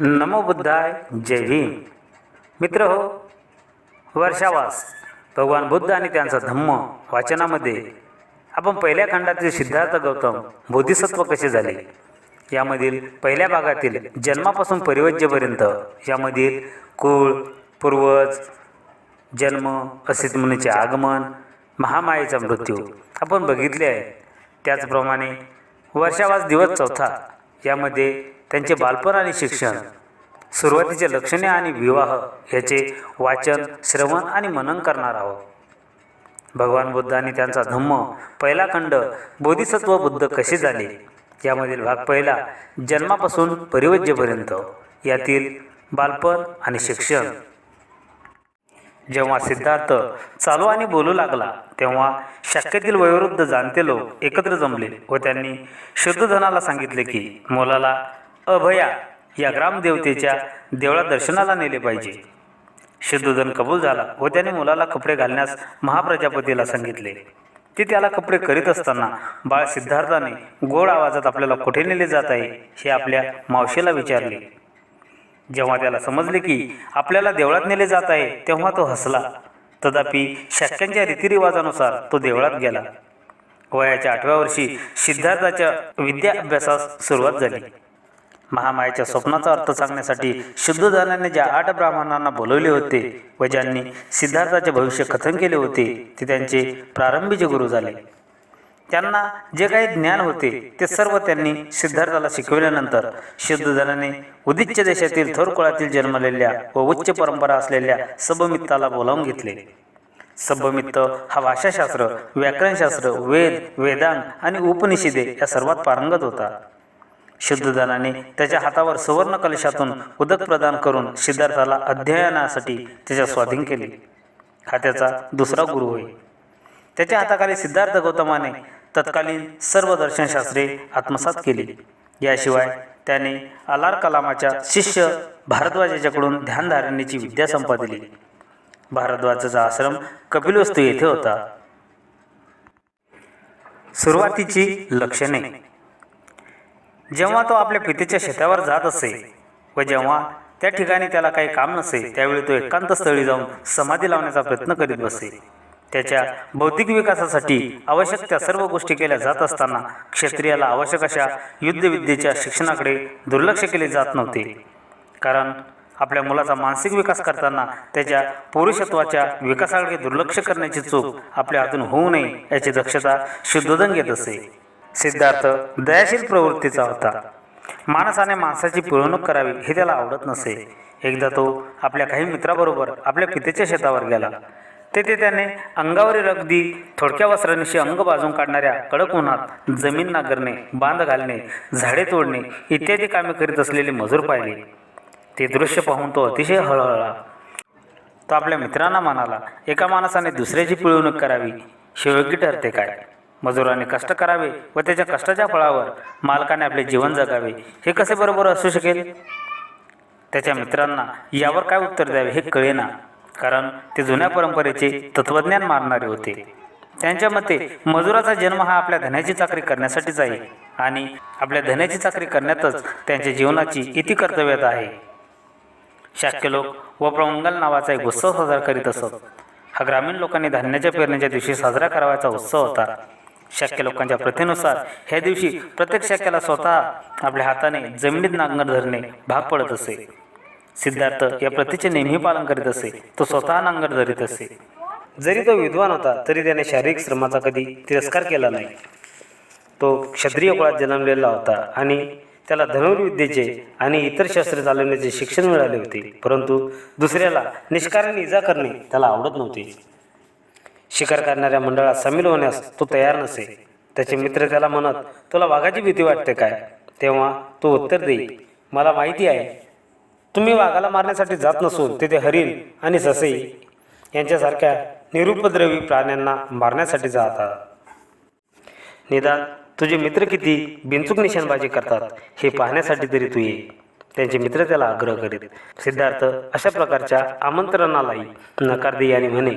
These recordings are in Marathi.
नमो बुद्धाय जय भीम मित्र हो वर्षावास. भगवान बुद्ध आणि त्यांचा धम्म वाचनामध्ये. आपण पहिल्या खंडातील सिद्धार्थ गौतम बोधिसत्व कसे झाले? यामधील पहिल्या भागातील जन्मापासून परिवज्यपर्यंत यामधील कुळ पूर्वज जन्म अस्तित्वमुनीचे आगमन महामायेचा मृत्यू आपण बघितले आहे. त्याचप्रमाणे वर्षावास दिवस चौथा यामध्ये त्यांचे बालपण आणि शिक्षण. सुरुवातीचे लक्षणे आणि विवाह याचे वाचन श्रवण आणि मनन करणार आहोत. भगवान बुद्ध आणि त्यांचा धम्म पहिला खंड बोधिसत्व बुद्ध कसे झाले? यामधील भाग पहिला जन्मापासून परिवज्यपर्यंत. यातील बालपण आणि शिक्षण. जेव्हा सिद्धार्थ चालू आणि बोलू लागला तेव्हा शक्यतील वयोवृद्ध जाणते लोक एकत्र जमले व त्यांनी शुद्धधनाला सांगितले की मुलाला अभया या ग्रामदेवतेच्या देवळात दर्शनाला नेले पाहिजे. शुद्धोधन कबूल झाला व त्याने मुलाला कपडे घालण्यास महाप्रजापतीला सांगितले. ते त्याला कपडे करीत असताना बाळ सिद्धार्थाने गोड आवाजात आपल्याला कुठे नेले जात आहे हे आपल्या मावशीला विचारले. जेव्हा त्याला समजले की आपल्याला देवळात नेले जात आहे तेव्हा तो हसला. तथापि शक्यांच्या रीतिरिवाजानुसार तो देवळात गेला. वयाच्या आठव्या वर्षी सिद्धार्थाच्या विद्या अभ्यासास सुरुवात झाली. महामायाच्या स्वप्नाचा अर्थ सांगण्यासाठी शुद्धदानाने ज्या आठ ब्राह्मणांना बोलवले होते व ज्यांनी सिद्धार्थाचे भविष्य कथन केले होते ते त्यांचे प्रारंभीचे गुरु झाले. त्यांना जे काही ज्ञान होते ते सर्व त्यांनी सिद्धार्थाला शिकविल्यानंतर शुद्धधनाने उदिच्य देशातील थोर कुळातील जन्मलेल्या व उच्च परंपरा असलेल्या सबमित्ताला बोलावून घेतले. सबमित्त हा भाषाशास्त्र व्याकरणशास्त्र वेद वेदांग आणि उपनिषदे या सर्वात पारंगत होता. शुद्धदानाने त्याच्या हातावर सुवर्ण कलशातून उदक प्रदान करून सिद्धार्थाला अध्ययनासाठी त्याच्या स्वाधीन केले. हा त्याचा दुसरा गुरु होय. त्याच्या हाताखाली सिद्धार्थ गौतमाने तत्कालीन सर्व दर्शनशास्त्रे आत्मसात केली. याशिवाय त्याने अलार कलामाच्या शिष्य भारद्वाजाच्याकडून ध्यानधारणेची विद्या संपादिली. भारद्वाजाचा आश्रम कपिलवस्तू येथे होता. सुरुवातीची लक्षणे. जेव्हा तो आपल्या पितेच्या शेतावर जात असे व जेव्हा त्या ठिकाणी त्याला काही काम नसे त्यावेळी तो एकांत स्थळी जाऊन समाधी लावण्याचा प्रयत्न करीत बसे. त्याच्या बौद्धिक विकासासाठी आवश्यक त्या सर्व गोष्टी केल्या जात असताना क्षत्रियाला आवश्यक अशा युद्धविद्येच्या शिक्षणाकडे दुर्लक्ष केले जात नव्हते. कारण आपल्या मुलाचा मानसिक विकास करताना त्याच्या पुरुषत्वाच्या विकासाकडे दुर्लक्ष करण्याची चूक आपल्या हातून होऊ नये याची दक्षता शुद्धोदन घेत असे. सिद्धार्थ दयाशील प्रवृत्तीचा होता. माणसाने माणसाची पिळवणूक करावी हे त्याला आवडत नसे. एकदा तो आपल्या काही मित्राबरोबर आपल्या पितेच्या शेतावर गेला. तेथे त्याने अंगावरील अगदी थोडक्या वस्त्रांशी अंग बाजून काढणाऱ्या कडक उन्हात जमीन नांगरणे बांध घालणे झाडे तोडणे इत्यादी कामे करीत असलेले मजूर पाहिले. ते दृश्य पाहून तो अतिशय हळहळला. तो आपल्या मित्रांना म्हणाला एका माणसाने दुसऱ्याची पिळवणूक करावी शिवयोग्य ठरते काय? मजुराने कष्ट करावे व त्याच्या कष्टाच्या फळावर मालकाने आपले जीवन जगावे. हे कसे बरोबर असू शकेल? त्याच्या मित्रांना यावर काय उत्तर द्यावे हे कळेना. कारण ते जुन्या परंपरेचे तत्त्वज्ञान मानणारे होते. त्यांच्या मते मजुराचा जन्म हा आपल्या धनाची चाकरी करण्यासाठीच आहे आणि आपल्या धन्याची चाकरी करण्यातच त्यांच्या जीवनाची इति कर्तव्यता आहे. शाक्य लोक व प्रमंगल नावाचा एक उत्सव साजरा करीत असत. हा ग्रामीण लोकांनी धान्याच्या पेरणीच्या दिवशी साजरा करावायचा उत्सव होता. शक्य लोकांच्या प्रथेनुसार ह्या दिवशी प्रत्येक शक्याला स्वतः आपल्या हाताने जमिनीत नांगर धरणे भाग पडत असे. सिद्धार्थ या प्रथेचे नेहमी पालन करीत असे तो स्वतः नांगर धरीत असे. जरी तो विद्वान होता तरी त्याने शारीरिक श्रमाचा कधी तिरस्कार केला नाही. तो क्षत्रिय कुळात जन्मलेला होता आणि त्याला धनुर्विद्येचे आणि इतर शस्त्रे चालवण्याचे शिक्षण मिळाले होते. परंतु दुसऱ्याला निष्कारण इजा करणे त्याला आवडत नव्हते. शिकार करणाऱ्या मंडळात सामील होण्यास तो तयार नसे. त्याचे मित्र त्याला म्हणत तुला वाघाची भीती वाटते काय? तेव्हा तो उत्तर देईल मला माहिती आहे. तुम्ही वाघाला मारण्यासाठी जात नसून तेथे हरिण आणि ससई यांच्यासारख्या निरुपद्रवी प्राण्यांना मारण्यासाठी जात. आहात निदान तुझे मित्र किती बिनचूक निशाणबाजी करतात हे पाहण्यासाठी तरी तू ये. त्यांचे मित्र त्याला आग्रह करीत सिद्धार्थ अशा प्रकारच्या आमंत्रणालाही नकार देई आणि म्हणे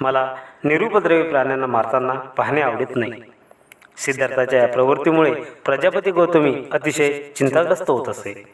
मला निरुपद्रवी प्राण्यांना मारताना पाहणे आवडत नाही. सिद्धार्थाच्या या प्रवृत्तीमुळे प्रजापती गौतमी अतिशय चिंताग्रस्त होत असे.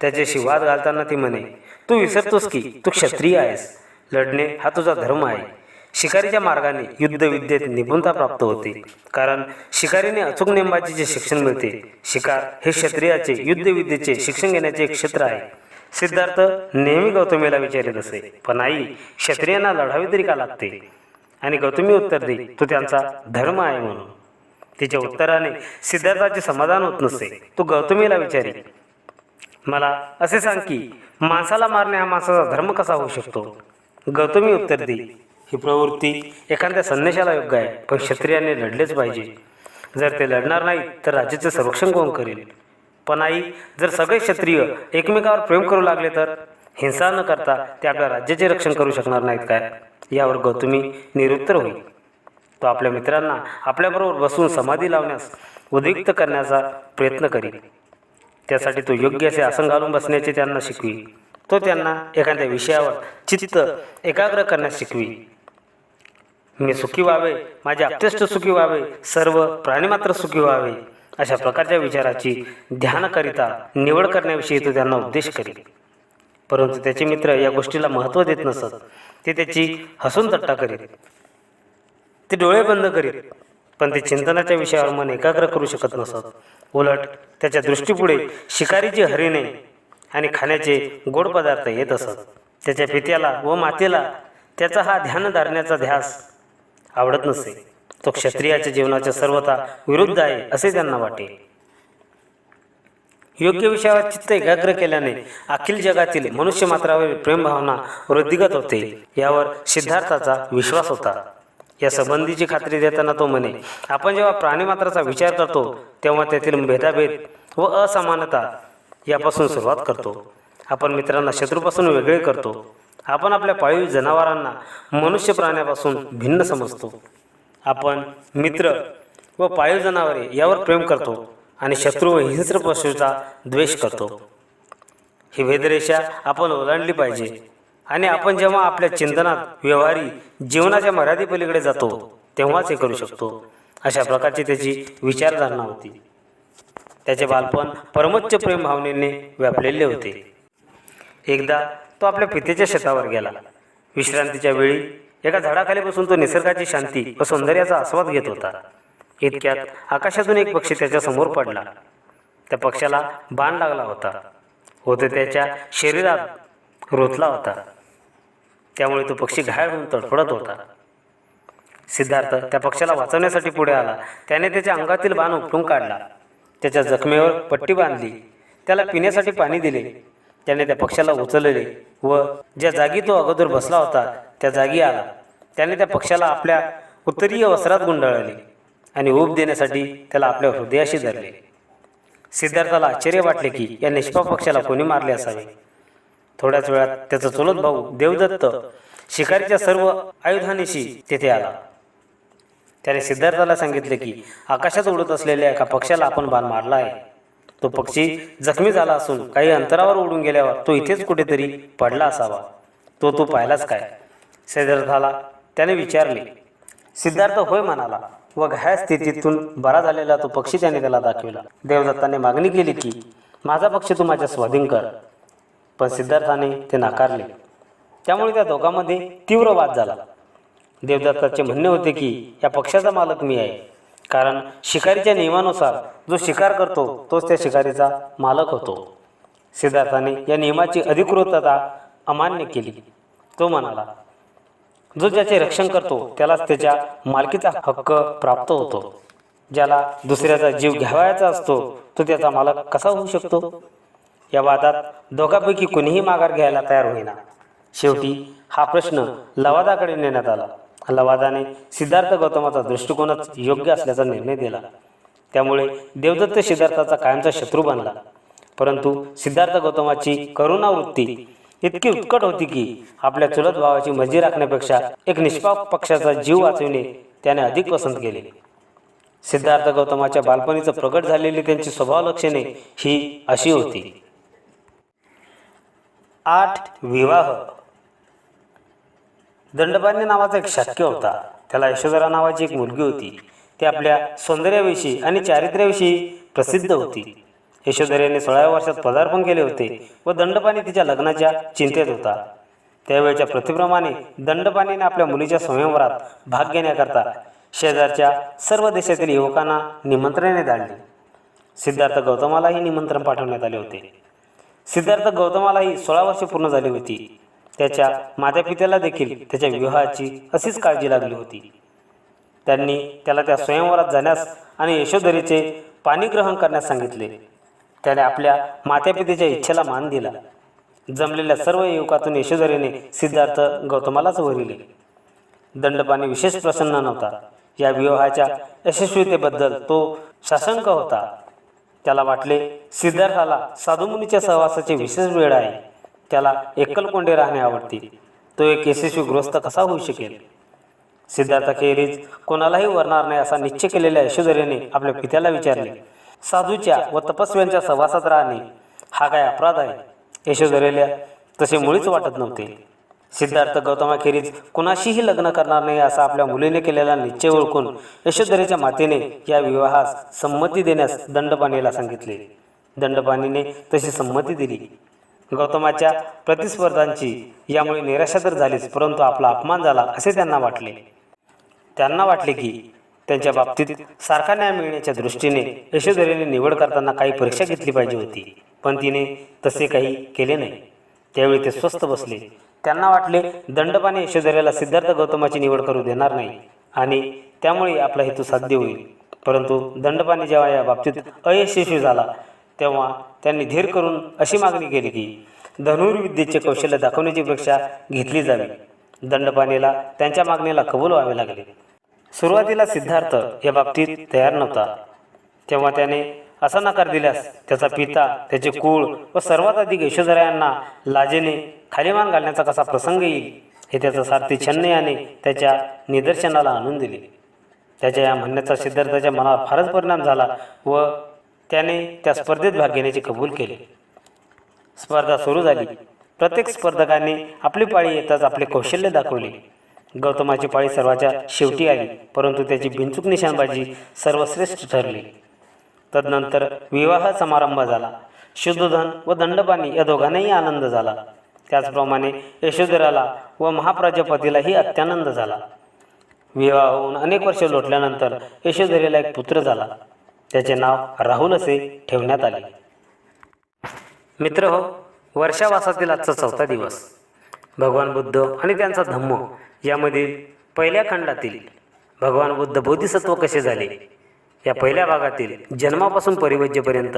त्याच्याशी वाद घालताना ती म्हणे तू विसरतोस की? तू क्षत्रिय आहेस. लढणे हा तुझा धर्म आहे. शिकारीच्या मार्गाने युद्धविद्येत निपुणता प्राप्त होते. कारण शिकारीने अचूक नेमबाजीचे शिक्षण मिळते. शिकार हे क्षत्रियाचे युद्धविद्येचे शिक्षण घेण्याचे एक क्षेत्र आहे. सिद्धार्थ नेहमी गौतमीला विचारित असे पण आई क्षत्रियांना लढावी तरी का लागते? आणि गौतमी उत्तर दे तो त्यांचा धर्म आहे म्हणून. तिच्या उत्तराने सिद्धार्थाचे समाधान होत नसे तो गौतमीला विचारी मला असे सांग की माणसाला मारणे हा माणसाचा धर्म कसा होऊ शकतो? गौतमी उत्तर दे ही प्रवृत्ती एखाद्या संदेशाला योग्य आहे पण क्षत्रियाने लढलेच पाहिजे. जर ते लढणार नाही तर राज्याचे संरक्षण कोण करेल? पण आई जर सगळे क्षत्रिय एकमेकावर प्रेम करू लागले तर? हिंसा न करता ते आपल्या राज्याचे रक्षण करू शकणार नाहीत काय? यावर गौतमी निरुत्तर होईल. तो आपल्या मित्रांना आपल्याबरोबर बसून समाधी लावण्यास उद्युक्त करण्याचा प्रयत्न करील. त्यासाठी तो योग्य असे आसन घालून बसण्याचे त्यांना शिकवी. तो त्यांना एखाद्या विषयावर चित्त एकाग्र करण्यास शिकवी. मी सुखी व्हावे माझे अत्यष्ट सुखी व्हावे सर्व प्राणीमात्र सुखी व्हावे. अशा प्रकारच्या विचाराची ध्यानकरिता निवड करण्याविषयी तो त्यांना उपदेश करील परंतु त्याचे मित्र या गोष्टीला महत्त्व देत नसत. ते त्याची हसून थट्टा करीत. ते डोळे बंद करीत. पण ते चिंतनाच्या विषयावर मन एकाग्र करू शकत नसत. उलट त्याच्या दृष्टीपुढे शिकारीची हरिणे आणि खाण्याचे गोड पदार्थ येत असत. त्याच्या पित्याला व मातेला त्याचा हा ध्यान धरण्याचा ध्यास आवडत नसे. तो क्षत्रियाच्या जीवनाच्या सर्वता विरुद्ध आहे असे त्यांना वाटे योग्य विषयावर चित्त एकाग्र केल्याने अखिल जगातील मनुष्य मात्रावर प्रेमभावना वृद्धिगत होते यावर सिद्धार्थाचा विश्वास होता. या संबंधीची खात्री देताना तो म्हणे आपण जेव्हा प्राणीमात्राचा विचार करतो तेव्हा त्यातील भेदाभेद व असमानता यापासून सुरुवात करतो. आपण मित्रांना शत्रूपासून वेगळे करतो. आपण आपल्या पाळीव जनावरांना मनुष्य प्राण्यापासून भिन्न समजतो. आपण मित्र व पाळीव जनावरे यावर प्रेम करतो आणि शत्रू व हिंस्र पशूचा द्वेष करतो. ही भेदरेषा आपण ओलांडली पाहिजे आणि आपण जेव्हा आपल्या चिंतनात व्यवहारी जीवनाच्या मर्यादेपलीकडे जातो तेव्हाच हे करू शकतो. अशा प्रकारची त्याची विचारधारणा होती. त्याचे बालपण परमोच्च प्रेम भावनेने व्यापलेले होते. एकदा तो आपल्या पितेच्या शेतावर गेला. विश्रांतीच्या वेळी एका झाडाखाली बसून तो निसर्गाची शांती व सौंदर्याचा आस्वाद घेत होता. इतक्यात आकाशातून एक पक्षी त्याच्यासमोर पडला. त्या पक्षाला बाण लागला होता. व तो त्याच्या शरीरात रोतला होता. त्यामुळे तो पक्षी घायल होऊन तडफडत होता. सिद्धार्थ त्या पक्षाला वाचवण्यासाठी पुढे आला. त्याने त्याच्या अंगातील बाण उपटून काढला. त्याच्या जखमेवर पट्टी बांधली. त्याला पिण्यासाठी पाणी दिले. त्याने त्या पक्षाला उचलले व ज्या जागी तो अगोदर बसला होता त्या जागी आला. त्याने त्या पक्षाला आपल्या उत्तरीय वस्त्रात गुंडाळले आणि ऊब देण्यासाठी त्याला आपल्या हृदयाशी धरले. सिद्धार्थाला आश्चर्य वाटले की या निष्पाप पक्षाला कोणी मारले असावे? थोड्याच वेळात त्याचा चुलत भाऊ देवदत्त शिकारीच्या सर्व आयुधानिशी तेथे आला. त्याने सिद्धार्थाला सांगितले की आकाशात उडत असलेल्या एका पक्षाला आपण बाण मारला आहे. तो पक्षी जखमी झाला असून काही अंतरावर उडून गेल्यावर तो इथेच कुठेतरी पडला असावा. तो तो पाहिलाच काय? सिद्धार्थाला त्याने विचारले सिद्धार्थ होय म्हणाला व घाया स्थितीतून बरा झालेला तो पक्षी त्याने त्याला दाखविला. देवदत्ताने मागणी केली की माझा पक्षी तू माझ्या स्वाधीन कर. पण सिद्धार्थाने ते नाकारले. त्यामुळे त्या दोघांमध्ये तीव्र वाद झाला. देवदत्ताचे म्हणणे होते की या पक्षाचा मालक मी आहे. कारण शिकारीच्या नियमानुसार जो शिकार करतो तोच त्या शिकारीचा मालक होतो. सिद्धार्थाने या नियमाची अधिकृतता अमान्य केली. तो म्हणाला जो ज्याचे रक्षण करतो त्यालाच त्याच्या मालकीचा हक्क प्राप्त होतो. ज्याला दुसऱ्याचा जीव घ्यावायचा असतो तो त्याचा मालक कसा होऊ शकतो? या वादात दोघांपैकी कोणीही माघार घ्यायला तयार होईना. शेवटी हा प्रश्न लवादाकडे नेण्यात आला. लवादाने सिद्धार्थ गौतमाचा दृष्टिकोनच योग्य असल्याचा निर्णय दिला. त्यामुळे देवदत्त सिद्धार्थाचा कायमचा शत्रू बनला. परंतु सिद्धार्थ गौतमाची करुणावृत्ती इतकी उत्कट होती की आपल्या चुलत भावाची मजी राखण्यापेक्षा एक निष्पाप पक्षाचा जीव वाचविणे त्याने अधिक पसंत केले. सिद्धार्थ गौतमाच्या बालपणीचं प्रगट झालेली त्यांची स्वभाव लक्षणे ही अशी होती. आठ विवाह. दंडपान्य नावाचा एक शाक्य होता. त्याला यशोधरा नावाची एक मुलगी होती. ती आपल्या सौंदर्याविषयी आणि चारित्र्याविषयी प्रसिद्ध होती. यशोधरेने सोळाव्या वर्षात पदार्पण केले होते व दंडपाणी तिच्या लग्नाच्या चिंतेत होता. त्यावेळच्या प्रथेप्रमाणे दंडपाणीने आपल्या मुलीच्या स्वयंवरात भाग घेण्याकरता शेजारच्या सर्व देशातील युवकांना निमंत्रणे धाडली सिद्धार्थ गौतमालाही निमंत्रण पाठवण्यात आले होते. सिद्धार्थ गौतमालाही सोळा वर्षे पूर्ण झाली होती. त्याच्या मातापित्याला देखील त्याच्या विवाहाची अशीच काळजी लागली होती. त्यांनी त्याला त्या स्वयंवरात जाण्यास आणि यशोधरीचे पाणीग्रहण करण्यास सांगितले. त्याने आपल्या मातापितेच्या इच्छेला मान दिला. जमलेल्या सर्व युवकातून यशोधरीने सिद्धार्थ गौतमालाच वरिले दंडपाणी विशेष प्रसन्न नव्हता. या विवाहाच्या यशस्वीतेबद्दल तो साशंक होता. त्याला वाटले सिद्धार्थाला साधुमुनीच्या सहवासाची विशेष वेळ आहे. त्याला एकलकोंडे राहणे आवडते. तो एक यशस्वी गृहस्थ कसा होऊ शकेल? सिद्धार्थाखेरीज कोणालाही वरणार नाही असा निश्चय केलेल्या यशोधरेने आपल्या पित्याला विचारले. साधूच्या व तपस्व्यांच्या सहवासात राहणे हा काय अपराध आहे? यशोधरेला तसे मुळीच वाटत नव्हते. सिद्धार्थ गौतमाखेरीज कुणाशीही लग्न करणार नाही असा आपल्या मुलीने केलेला निश्चय ओळखून यशोधरेच्या मातेने या विवाहास संमती देण्यास दंडपाणीला सांगितले. दंडपाणीने तशी संमती दिली. गौतमाच्या प्रतिस्पर्धांची यामुळे निराशा तर झालीच परंतु आपला अपमान झाला असे त्यांना वाटले. त्यांना वाटले की त्यांच्या बाबतीत सारखा न्याय मिळण्याच्या दृष्टीने यशोधरेने निवड करताना काही परीक्षा घेतली पाहिजे होती. पण तिने तसे काही केले नाही. त्यावेळी ते स्वस्थ बसले. त्यांना वाटले दंडपाने यशोधरेला सिद्धार्थ गौतमाची निवड करू देणार नाही आणि त्यामुळे आपला हेतू साध्य होईल. परंतु दंडपाने जेव्हा या बाबतीत अयशस्वी झाला तेव्हा त्यांनी धीर करून अशी मागणी केली की धनुर्विद्येचे कौशल्य दाखवण्याची परीक्षा घेतली जावी. दंडपाणीला त्यांच्या मागणीला कबूल व्हावे लागले. सुरुवातीला सिद्धार्थ या बाबतीत तयार नव्हता. तेव्हा त्याने असा नकार दिल्यास त्याचा पिता त्याचे कुळ व सर्वात अधिक यशोधरा यांना लाजेने खालीमान घालण्याचा कसा प्रसंग येईल हे त्याचा सारथी छन्न याने त्याच्या निदर्शनाला आणून दिले. त्याच्या या म्हणण्याचा सिद्धार्थाच्या मनावर फारच परिणाम झाला व त्याने त्या स्पर्धेत भाग घेण्याचे कबूल केले. स्पर्धा सुरू झाली. प्रत्येक स्पर्धकाने आपली पाळी येताच आपले कौशल्य दाखवले. गौतमाची पाळी सर्वाच्या शेवटी आली परंतु त्याची बिनचूक निशाणबाजी सर्वश्रेष्ठ ठरली. तदनंतर विवाह समारंभ झाला. शुद्धधन व दंडपाणी या दोघांनाही आनंद झाला. त्याचप्रमाणे यशोधराला व महाप्रजापतीलाही अत्यानंद झाला. विवाह होऊन अनेक वर्षे लोटल्यानंतर यशोधरेला एक पुत्र झाला. त्याचे नाव राहुल असे ठेवण्यात आले. मित्र हो वर्षावासातील आजचा चौथा दिवस. भगवान बुद्ध आणि त्यांचा धम्म यामधील पहिल्या खंडातील भगवान बुद्ध बोधिसत्व कसे झाले? या पहिल्या भागातील जन्मापासून परिवज्यपर्यंत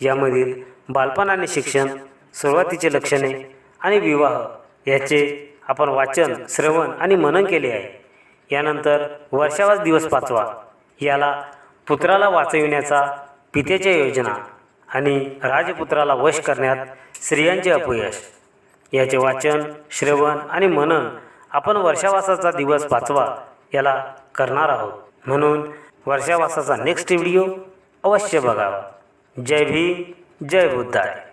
यामधील बालपण आणि शिक्षण सुरुवातीचे लक्षणे आणि विवाह याचे आपण वाचन श्रवण आणि मनन केले आहे. यानंतर वर्षावास दिवस पाचवा. याला पुत्राला वाचविण्याचा पित्याच्या योजना आणि राजपुत्राला वश करण्यात स्त्रियांचे अपयश. याचे वाचन श्रवण आणि मनन आपण वर्षावासाचा दिवस पाचवा याला करणार आहोत. म्हणून वर्षावासाचा नेक्स्ट व्हिडिओ अवश्य बघावा. जय भीम जय बुद्धाय.